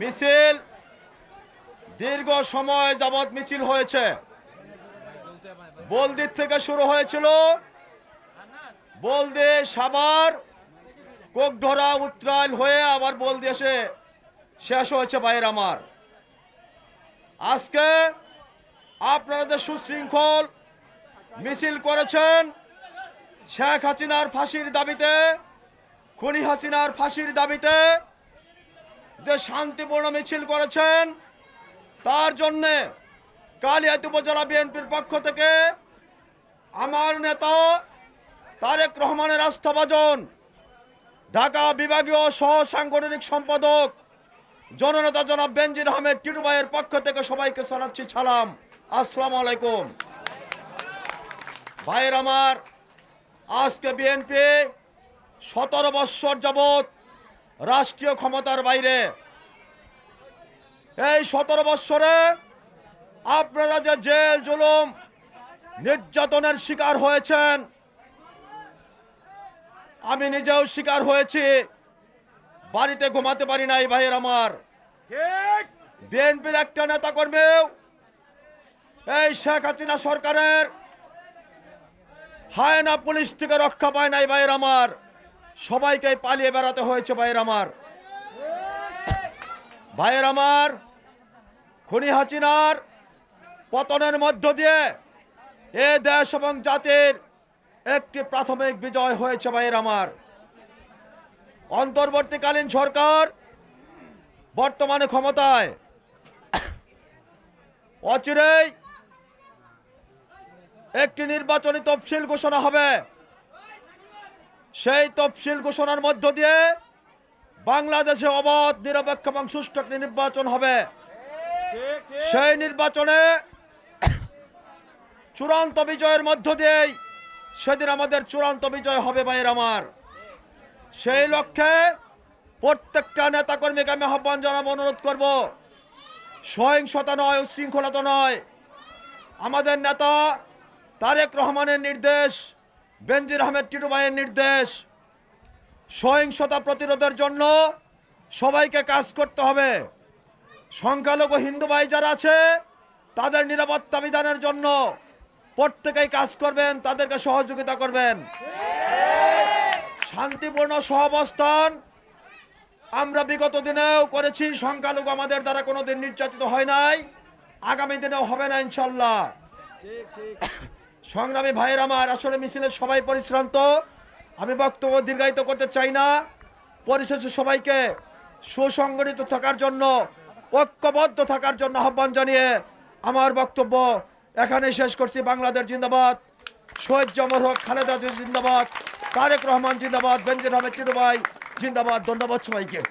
মিছিল দীর্ঘ সময় যাবৎ মিছিল হয়েছে। বলদির থেকে শুরু হয়েছিল বলদে সাবার কোকধরা উত্তরায়ণ হয়ে আবার বলদি এসে শেষ হয়েছে বাইরে আমার। আজকে আপনারা যে সুশৃঙ্খল মিছিল করেছেন শেখ হাসিনার ফাঁসির দাবিতে, খুনি হাসিনার ফাঁসির দাবিতে যে শান্তিপূর্ণ মিছিল করেছেন, তার জন্যে কালিয়াত উপজেলা বিএনপির পক্ষ থেকে আমার নেতা তারেক রহমানের আস্থাভাজন, ঢাকা বিভাগীয় সহ সাংগঠনিক সম্পাদক জননেতা জনাব বেনজির আহমেদ টিটু ভাইয়ের পক্ষ থেকে সবাইকে জানাচ্ছি সালাম। আসসালামু আলাইকুম। ভাইয়ের আমার, আজকে বিএনপি সতেরো বৎসর যাবৎ রাষ্ট্রীয় ক্ষমতার বাইরে। এই সতেরো বৎসরে আপনারা যে জেল জুলুম নির্যাতনের শিকার হয়েছেন আমি নিজেও শিকার হয়েছি। বাড়িতে ঘুমাতে পারি নাই ভাইয়ের আমার। বিএনপির একটা নেতা কর্মীও এই শেখ হাসিনা সরকারের হায়না পুলিশ থেকে রক্ষা পায় নাই ভাইয়ের আমার। সবাইকে পালিয়ে বেড়াতে হয়েছে ভাইয়ের আমার। ভাইয়ের আমার, খনি হাসিনার পতনের মধ্য দিয়ে এ দেশ এবং জাতির একটি প্রাথমিক বিজয় হয়েছে ভাইয়ের আমার। অন্তর্বর্তীকালীন সরকার বর্তমানে ক্ষমতায়। অচিরেই একটি নির্বাচনী তফসিল ঘোষণা হবে। সেই তফসিল ঘোষণার মধ্য দিয়ে বাংলাদেশে অবাধ, নিরপেক্ষ এবং সুষ্ঠু একটি নির্বাচন হবে। সেই নির্বাচনে চূড়ান্ত বিজয়ের মধ্য দিয়েই সেদিন আমাদের চূড়ান্ত বিজয় হবে, ভাইয়ের আমার। সেই লক্ষ্যে প্রত্যেকটা নেতাকর্মীকে আমি আহ্বান জানাব, অনুরোধ করব, সহিংসতা নয়, উচ্ছৃঙ্খলতা নয়। আমাদের নেতা তারেক রহমানের নির্দেশ বেনজির আহমেদ টিটু ভাইয়ের নির্দেশ। সহিংসতা প্রতিরোধের জন্য সবাইকে কাজ করতে হবে। সংখ্যালঘু হিন্দু ভাই যারা আছে, তাদের নিরাপত্তা বিধানের জন্য প্রত্যেকেই কাজ করবেন, তাদেরকে সহযোগিতা করবেন। শান্তিপূর্ণ সহাবস্থান আমরা বিগত দিনেও করেছি, সংখ্যালঘু আমাদের দ্বারা কোনো দিন নির্যাতিত হয় নাই। আগামী দিনেও হবে না, ইনশাল্লাহ। সংগ্রামী ভাইয়ের আমার আসলে মিছিলের সবাই পরিশ্রান্ত। আমি বক্তব্য দীর্ঘায়িত করতে চাই না। পরিশেষে সবাইকে সুসংগঠিত থাকার জন্য, ঐক্যবদ্ধ থাকার জন্য আহ্বান জানিয়ে আমার বক্তব্য এখানে শেষ করছি। বাংলাদেশ জিন্দাবাদ, শহীদ জমর হক খালেদা জিন্দাবাদ, তারেক রহমান জিন্দাবাদ, বেনজির আহমেদ ভাই জিন্দাবাদ। ধন্যবাদ সবাইকে।